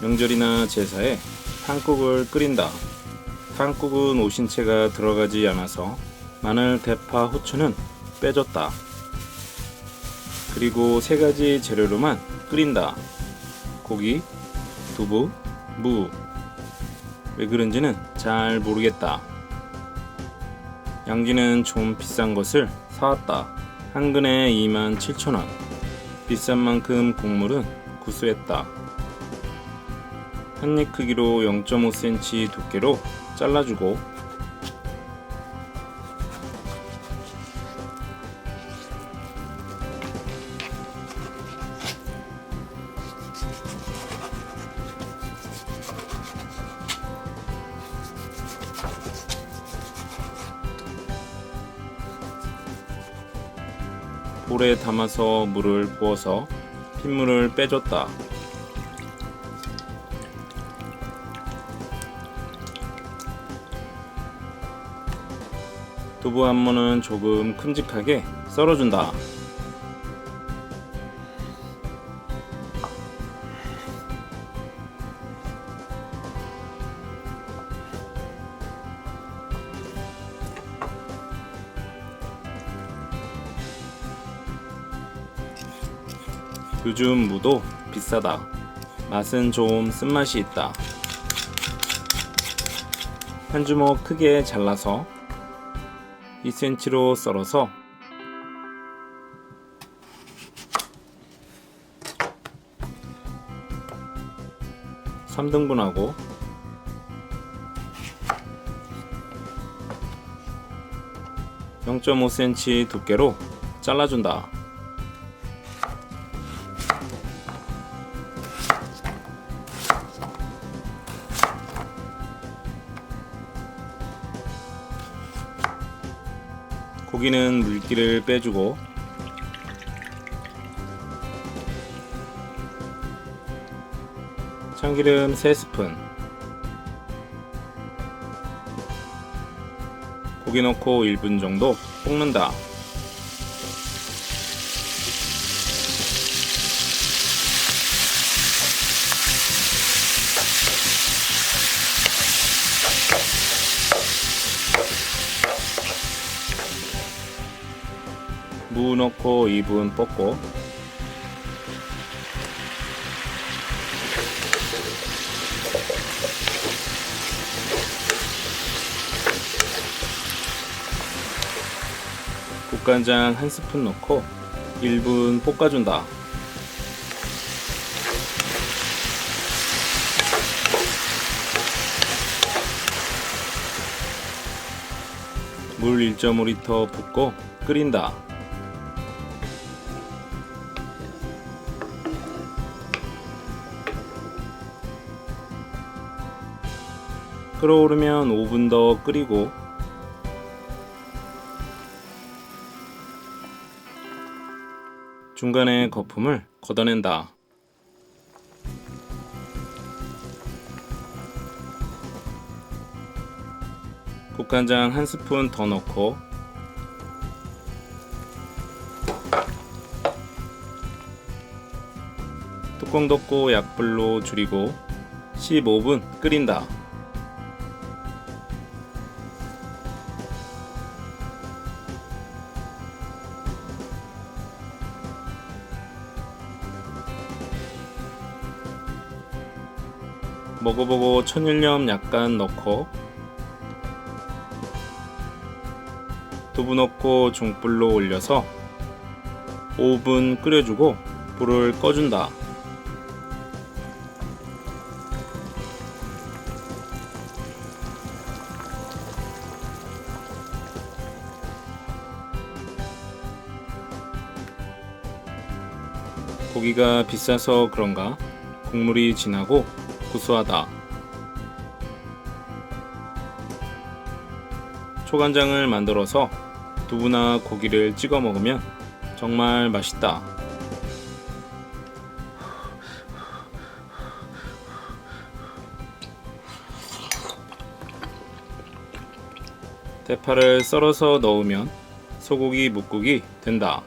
명절이나 제사에 탕국을 끓인다. 탕국은 오신채가 들어가지 않아서 마늘, 대파, 후추는 빼줬다. 그리고 세 가지 재료로만 끓인다. 고기, 두부, 무. 왜 그런지는 잘 모르겠다. 양기는 좀 비싼 것을 사왔다. 한 근에 2만 7천 원. 비싼 만큼 국물은 구수했다. 한입 크기로 0.5cm 두께로 잘라주고 볼에 담아서 물을 부어서 핏물을 빼줬다. 두부 한 모는 조금 큼직하게 썰어준다. 요즘 무도 비싸다. 맛은 좀 쓴맛이 있다. 한 주먹 크게 잘라서 2cm로 썰어서 삼등분하고 0.5cm 두께로 잘라준다. 고기는 물기를 빼주고 참기름 3스푼 고기 넣고 1분 정도 볶는다 무 넣고 2분 볶고 국간장 한 스푼 넣고 1분 볶아준다. 물 1.5리터 붓고 끓인다. 끓어오르면 5분 더 끓이고 중간에 거품을 걷어낸다. 국간장 한 스푼 더 넣고 뚜껑 덮고 약불로 줄이고 15분 끓인다. 먹어보고 천일염 약간 넣고 두부 넣고 중불로 올려서 5분 끓여주고 불을 꺼준다. 고기가 비싸서 그런가 국물이 진하고 구수하다. 초간장을 만들어서 두부나 고기를 찍어 먹으면 정말 맛있다. 대파를 썰어서 넣으면 소고기 묵국이 된다.